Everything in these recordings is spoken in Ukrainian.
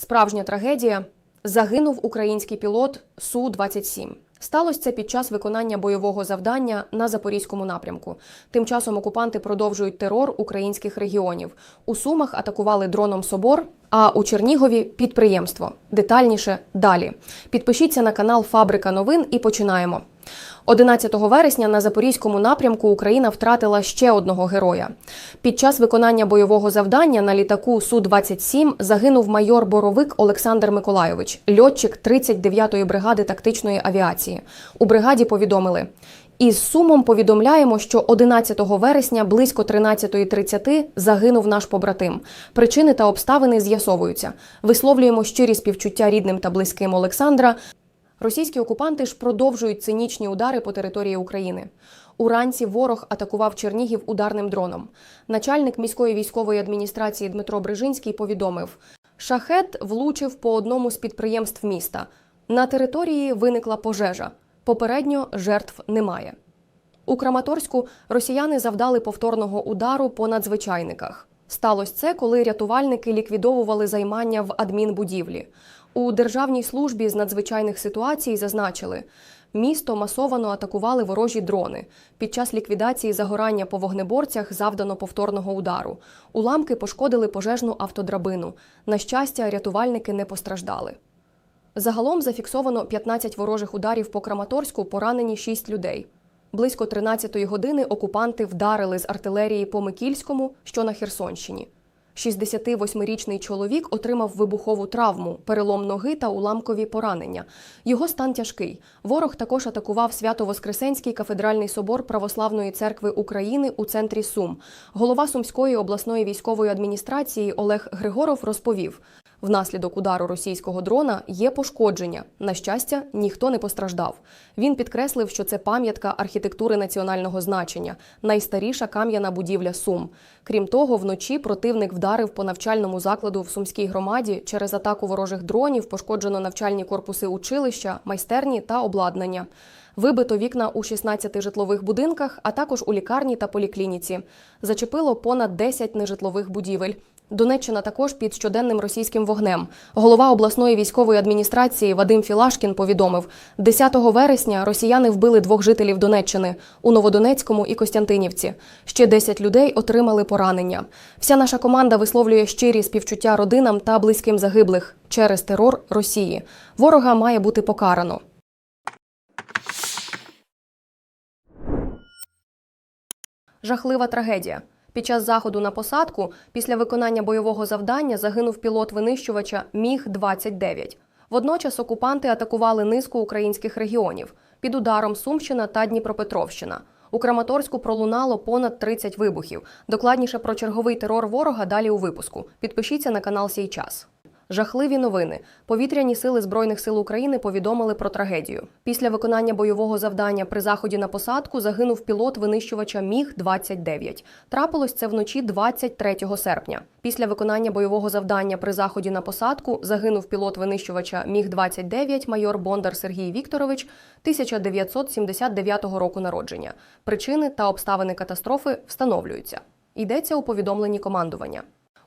Справжня трагедія загинув український пілот су 27 Сталося це під час виконання бойового завдання на запорізькому напрямку. Тим часом окупанти продовжують терор українських регіонів. У Сумах атакували дроном собор, а у Чернігові підприємство. Детальніше далі. Підпишіться на канал Фабрика новин і починаємо. 11 вересня на запорізькому напрямку Україна втратила ще одного героя. Під час виконання бойового завдання на літаку су 27 загинув майор Боровик Олександр Миколайович, льотчик 39-ї бригади тактичної авіації. У бригаді повідомили. Із сумом повідомляємо, що 11 вересня близько 13.30 загинув наш побратим. Причини та обставини з'ясовуються. Висловлюємо щирі співчуття рідним та близьким Олександра. Російські окупанти ж продовжують цинічні удари по території України. Уранці ворог атакував Чернігів ударним дроном. Начальник міської військової адміністрації Дмитро Брижинський повідомив: шахет влучив по одному з підприємств міста. На території виникла пожежа. Попередньо жертв немає. У Краматорську росіяни завдали повторного удару по надзвичайниках. Сталося це, коли рятувальники ліквідовували займання в адмінбудівлі. У Державній службі з надзвичайних ситуацій зазначили, місто масовано атакували ворожі дрони. Під час ліквідації загорання по вогнеборцях завдано повторного удару. Уламки пошкодили пожежну автодрабину. На щастя, рятувальники не постраждали. Загалом зафіксовано 15 ворожих ударів по Краматорську, поранені 6 людей. Близько 13-ї години окупанти вдарили з артилерії по Микільському, що на Херсонщині. 68-річний чоловік отримав вибухову травму, перелом ноги та уламкові поранення. Його стан тяжкий. Ворог також атакував Свято-Воскресенський кафедральний собор Православної церкви України у центрі Сум. Голова Сумської обласної військової адміністрації Олег Григоров розповів: Внаслідок удару російського дрона є пошкодження. На щастя, ніхто не постраждав. Він підкреслив, що це пам'ятка архітектури національного значення, найстаріша кам'яна будівля Сум. Крім того, вночі противник вдарив по навчальному закладу в Сумській громаді через атаку ворожих дронів, пошкоджено навчальні корпуси училища, майстерні та обладнання. Вибито вікна у 16 житлових будинках, а також у лікарні та поліклініці. Зачепило понад 10 нежитлових будівель. Донеччина також під щоденним російським вогнем. Голова обласної військової адміністрації Вадим Філашкін повідомив, 10 вересня росіяни вбили двох жителів Донеччини у Новодонецькому і Костянтинівці. Ще 10 людей отримали поранення. Вся наша команда висловлює щирі співчуття родинам та близьким загиблих через терор Росії. Ворога має бути покарано. Жахлива трагедія. Під час заходу на посадку після виконання бойового завдання загинув пілот винищувача Міг 29 Водночас окупанти атакували низку українських регіонів під ударом Сумщина та Дніпропетровщина. У Краматорську пролунало понад 30 вибухів. Докладніше про черговий терор ворога далі у випуску. Підпишіться на канал Сій час. Жахливі новини. Повітряні сили Збройних сил України повідомили про трагедію. Після виконання бойового завдання при заході на посадку загинув пілот винищувача Міг 29 Трапилось це вночі 23 серпня. Після виконання бойового завдання при заході на посадку загинув пілот винищувача Міг 29 майор Бондар Сергій Вікторович 1979 року народження. Причини та обставини катастрофи встановлюються. Йдеться у повідомленні командування.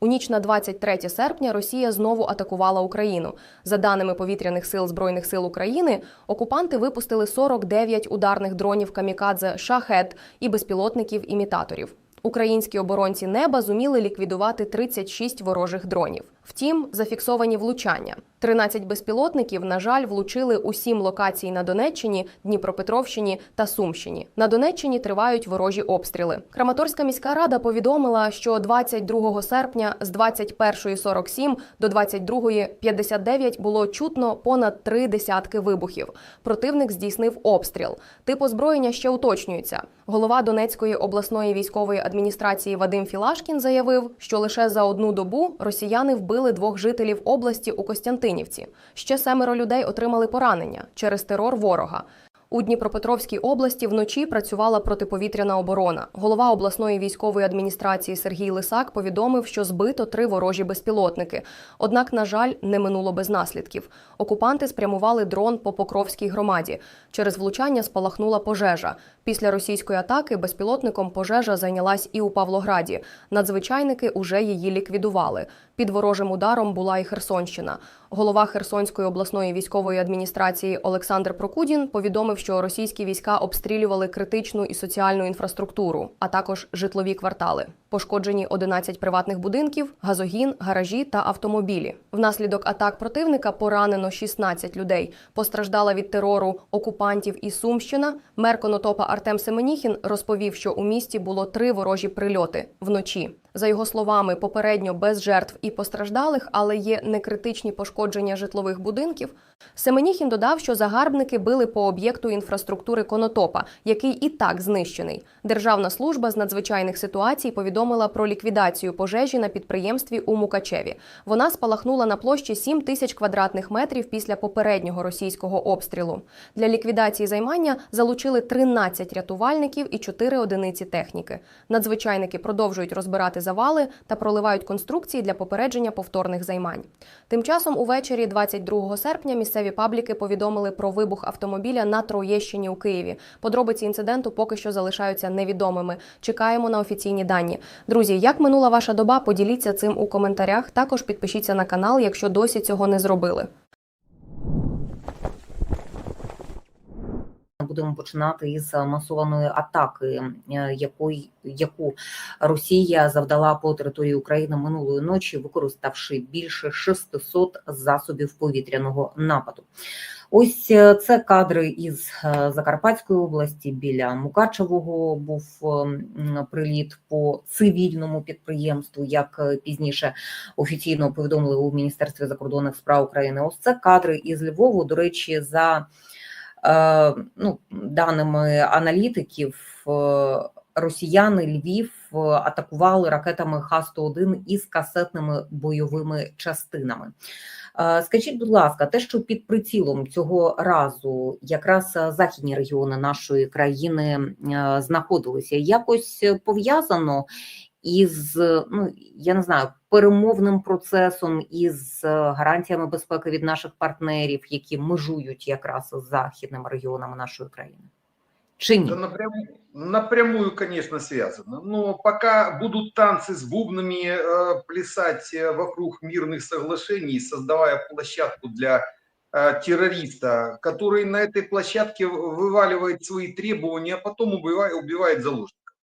У ніч на 23 серпня Росія знову атакувала Україну. За даними повітряних сил Збройних сил України, окупанти випустили 49 ударних дронів камікадзе шахет і безпілотників-імітаторів. Українські оборонці неба зуміли ліквідувати 36 ворожих дронів. Втім, зафіксовані влучання. 13 безпілотників, на жаль, влучили у сім локацій на Донеччині, Дніпропетровщині та Сумщині. На Донеччині тривають ворожі обстріли. Краматорська міська рада повідомила, що 22 серпня з 21.47 до 22.59 було чутно понад три десятки вибухів. Противник здійснив обстріл. Тип озброєння ще уточнюється. Голова Донецької обласної військової адміністрації Вадим Філашкін заявив, що лише за одну добу росіяни вбили двох жителів області у Костянтинівці. Ще семеро людей отримали поранення через терор ворога. У Дніпропетровській області вночі працювала протиповітряна оборона. Голова обласної військової адміністрації Сергій Лисак повідомив, що збито три ворожі безпілотники. Однак, на жаль, не минуло без наслідків. Окупанти спрямували дрон по Покровській громаді. Через влучання спалахнула пожежа. Після російської атаки безпілотником пожежа зайнялась і у Павлограді. Надзвичайники уже її ліквідували. Під ворожим ударом була і Херсонщина. Голова Херсонської обласної військової адміністрації Олександр Прокудін повідомив, що російські війська обстрілювали критичну і соціальну інфраструктуру, а також житлові квартали. Пошкоджені 11 приватних будинків, газогін, гаражі та автомобілі. Внаслідок атак противника поранено 16 людей. Постраждала від терору окупантів і Сумщина. Мер Конотопа Артем Семеніхін розповів, що у місті було три ворожі прильоти вночі. За його словами, попередньо без жертв і постраждалих, але є некритичні пошкодження житлових будинків. Семеніхін додав, що загарбники били по об'єкту інфраструктури Конотопа, який і так знищений. Державна служба з надзвичайних ситуацій повідомила про ліквідацію пожежі на підприємстві у Мукачеві. Вона спалахнула на площі 7 тисяч квадратних метрів після попереднього російського обстрілу. Для ліквідації займання залучили 13 рятувальників і 4 одиниці техніки. Надзвичайники продовжують розбирати завали та проливають конструкції для попередження повторних займань. Тим часом увечері 22 серпня місцеві пабліки повідомили про вибух автомобіля на Троєщині у Києві. Подробиці інциденту поки що залишаються невідомими. Чекаємо на офіційні дані. Друзі, як минула ваша доба? Поділіться цим у коментарях. Також підпишіться на канал, якщо досі цього не зробили. Будемо починати із масованої атаки, е, якої яку Росія завдала по території України минулої ночі, використавши більше 600 засобів повітряного нападу. Ось е, це кадри із е, Закарпатської області. Біля Мукачевого був е, приліт по цивільному підприємству, як пізніше офіційно повідомили у Міністерстві закордонних справ України. Ось це кадри із Львову. До речі, за ну, даними аналітиків, росіяни Львів атакували ракетами Х-101 із касетними бойовими частинами. Е, Скажіть, будь ласка, те, що під прицілом цього разу якраз е, західні регіони нашої країни е, знаходилися, якось пов'язано із ну я не знаю перемовним процесом із гарантіями безпеки від наших партнерів, які межують якраз з західними регіонами нашої країни, чи ні? Напрямую, конечно, связано. Но пока будут танцы с бубнами э, плясать э, вокруг мирных соглашений, создавая площадку для э, террориста, который на этой площадке вываливает свои требования, а потом убивает, убивает заложников.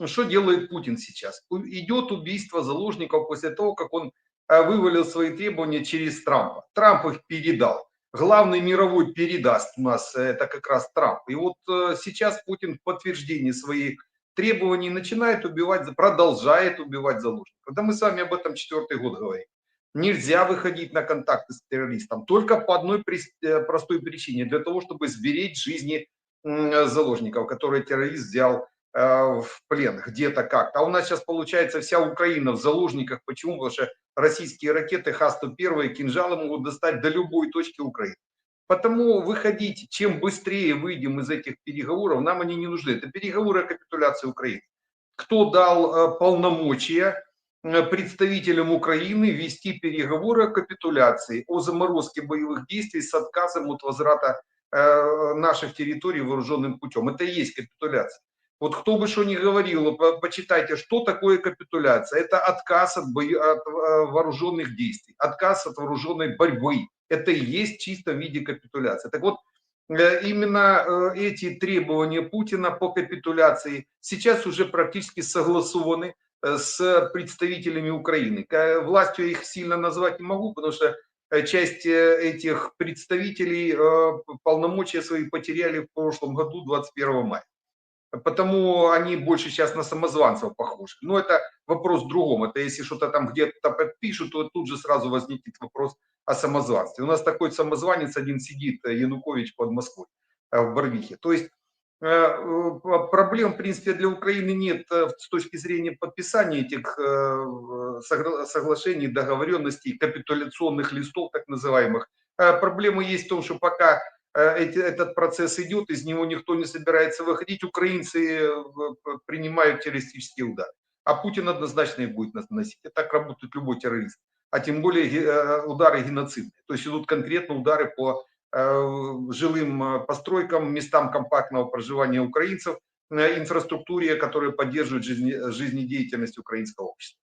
Ну, что делает Путин сейчас? Идет убийство заложников после того, как он э, вывалил свои требования через Трампа. Трамп их передал главный мировой передаст у нас, э, это как раз Трамп. И вот э, сейчас Путин в подтверждении своих требований начинает убивать, продолжает убивать заложников. Да мы с вами об этом четвертый год говорим. Нельзя выходить на контакты с террористом только по одной э, простой причине, для того, чтобы сберечь жизни заложников, которые террорист взял в плен где-то как-то. А у нас сейчас получается вся Украина в заложниках. Почему? Потому что российские ракеты Х-101 и кинжалы могут достать до любой точки Украины. Потому выходить, чем быстрее выйдем из этих переговоров, нам они не нужны. Это переговоры о капитуляции Украины. Кто дал э, полномочия э, представителям Украины вести переговоры о капитуляции, о заморозке боевых действий с отказом от возврата э, наших территорий вооруженным путем. Это и есть капитуляция. Вот кто бы что ни говорил, по- почитайте, что такое капитуляция. Это отказ от, бою- от э, вооруженных действий, отказ от вооруженной борьбы. Это и есть в виде капитуляция. Так вот, э, именно э, эти требования Путина по капитуляции сейчас уже практически согласованы с представителями Украины. Властью их сильно назвать не могу, потому что часть этих представителей полномочия свои потеряли в прошлом году, 21 мая. Потому они больше сейчас на самозванцев похожи. Но это вопрос в другом. Это если что-то там где-то подпишут, то тут же сразу возникнет вопрос о самозванстве. У нас такой самозванец один сидит, э, Янукович под Москвой, э, в Барвихе. То есть э, э, проблем, в принципе, для Украины нет с точки зрения подписания этих согла- соглашений, договоренностей, капитуляционных листов, так называемых. Проблема есть в том, что пока эти- этот процесс идет, из него никто не собирается выходить, украинцы э, принимают террористические удары. А Путин однозначно их будет наносить. И так работает любой террорист. А тем более э, удары геноцидные. То есть идут конкретно удары по э, жилым э, постройкам, местам компактного проживания украинцев, э, инфраструктуре, которая поддерживает жизнедеятельность украинского общества.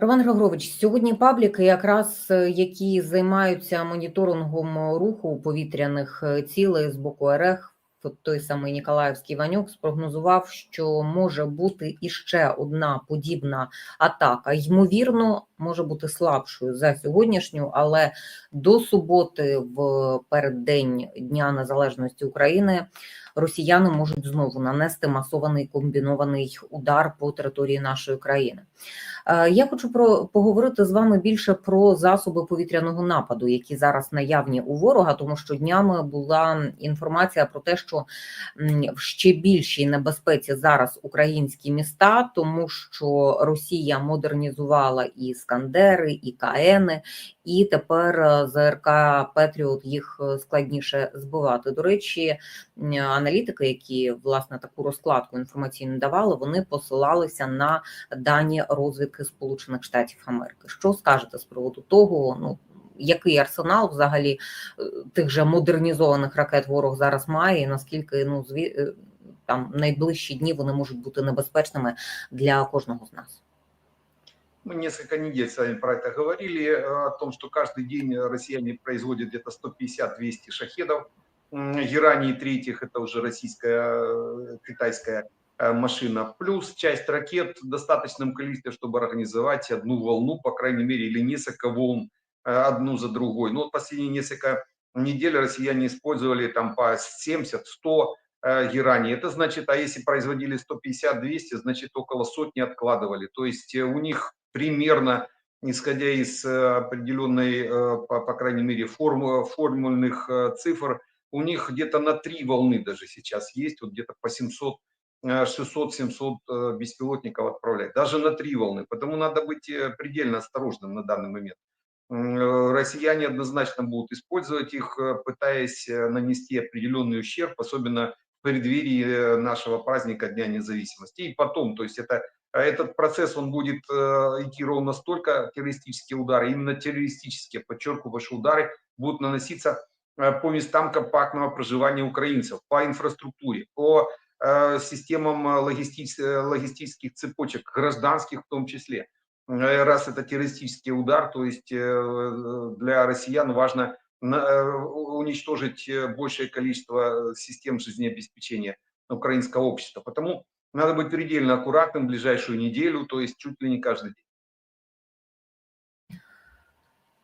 Роман Григорович, сьогодні пабліки, якраз е, які займаються моніторингом руху повітряних е, цілей з боку РФ, той самий Ніколаївський Ванюк спрогнозував, що може бути іще одна подібна атака. Ймовірно, може бути слабшою за сьогоднішню, але до суботи, в переддень Дня Незалежності України, росіяни можуть знову нанести масований комбінований удар по території нашої країни. Е, Я хочу про поговорити з вами більше про засоби повітряного нападу, які зараз наявні у ворога, тому що днями була інформація про те, що в ще більшій небезпеці зараз українські міста, тому що Росія модернізувала і Скандери, і КНи, і тепер е, ЗРК Петріот їх е, складніше збивати. До речі, аналітики, які власне таку розкладку інформаційну давали, вони посилалися на дані розвідки Сполучених Штатів Америки. Що скажете з приводу того? Ну який арсенал взагалі е, тих же модернізованих ракет ворог зараз має, і наскільки ну зві... там найближчі дні вони можуть бути небезпечними для кожного з нас? Мы несколько недель с вами про это говорили, э, о том, что каждый день россияне производят где-то 150-200 шахедов. Герани третьих – это уже российская, э, китайская э, машина. Плюс часть ракет в достаточном количестве, чтобы организовать одну волну, по крайней мере, или несколько волн одну за другой. Ну, последние несколько недель россияне использовали там по 70-100 э, герани. Это значит, а если производили 150-200, значит около сотни откладывали. То есть у них примерно, исходя из э, определенной, э, по, крайней мере, форму, формульных э, цифр, у них где-то на три волны даже сейчас есть, вот где-то по 700 э, 600-700 э, беспилотников отправлять, даже на три волны. Потому надо быть предельно осторожным на данный момент. Россияне однозначно будут использовать их, пытаясь нанести определенный ущерб, особенно в преддверии нашего праздника Дня независимости. И потом, то есть это этот процесс, он будет э, идти ровно столько, террористические удары, именно террористические, подчеркиваю, ваши удары будут наноситься э, по местам компактного проживания украинцев, по инфраструктуре, по э, системам логистич- логистических цепочек, гражданских в том числе. Раз это террористический удар, то есть для россиян важно уничтожить большее количество систем жизнеобеспечения украинского общества. Потому надо быть предельно аккуратным в ближайшую неделю, то есть чуть ли не каждый день.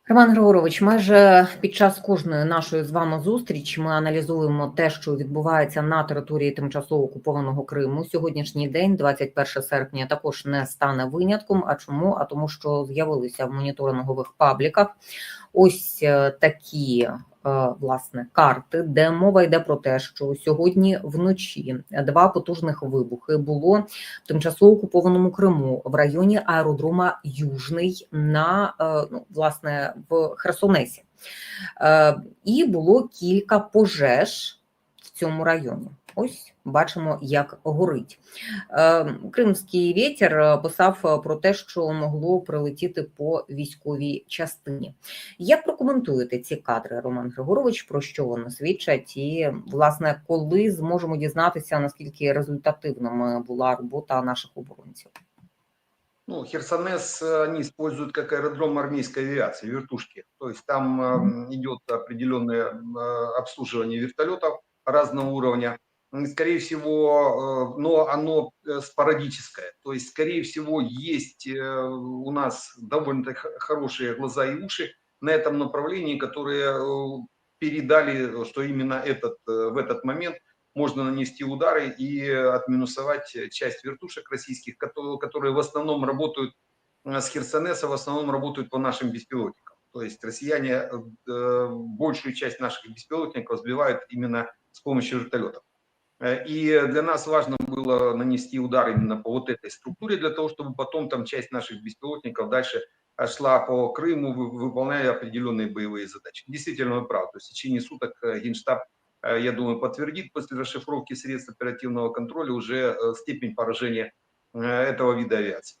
Роман Григорович, майже під час кожної нашої з вами зустрічі ми аналізуємо те, що відбувається на території тимчасово окупованого Криму. Сьогоднішній день, 21 серпня, також не стане винятком. А чому? А тому, що з'явилися в моніторингових пабліках ось е, такі е, власне карти, де мова йде про те, що сьогодні вночі два потужних вибухи було в тимчасово окупованому Криму в районі аеродрома Южний на е, ну, власне в Херсонесі. Е, І було кілька пожеж в цьому районі. Ось бачимо, як горить. Е, Кримський вітер е, писав е, про те, що могло прилетіти по військовій частині. Як прокоментуєте ці кадри, Роман Григорович, про що вони свідчать? І, власне, коли зможемо дізнатися, наскільки результативною була робота наших оборонців? Ну, Херсонес э, они используют как аэродром армейской авиации, вертушки. То есть там э, идет определенное э, обслуживание вертолетов разного уровня. Скорее всего, э, но оно э, спорадическое. То есть, скорее всего, есть э, у нас довольно хорошие глаза и уши на этом направлении, которые передали, что именно этот, в этот момент можно нанести удары и отминусовать часть вертушек российских, которые, в основном работают с Херсонеса, в основном работают по нашим беспилотникам. То есть россияне большую часть наших беспилотников сбивают именно с помощью вертолетов. Э, И для нас важно было э, нанести удар именно по вот этой структуре для того, чтобы потом там часть наших беспилотников дальше э, шла по Крыму, вы- выполняя определенные боевые задачи. Действительно, вы правы. То есть в течение суток э, Генштаб, э, я думаю, подтвердит после расшифровки средств оперативного контроля уже э, степень поражения э, этого вида авиации.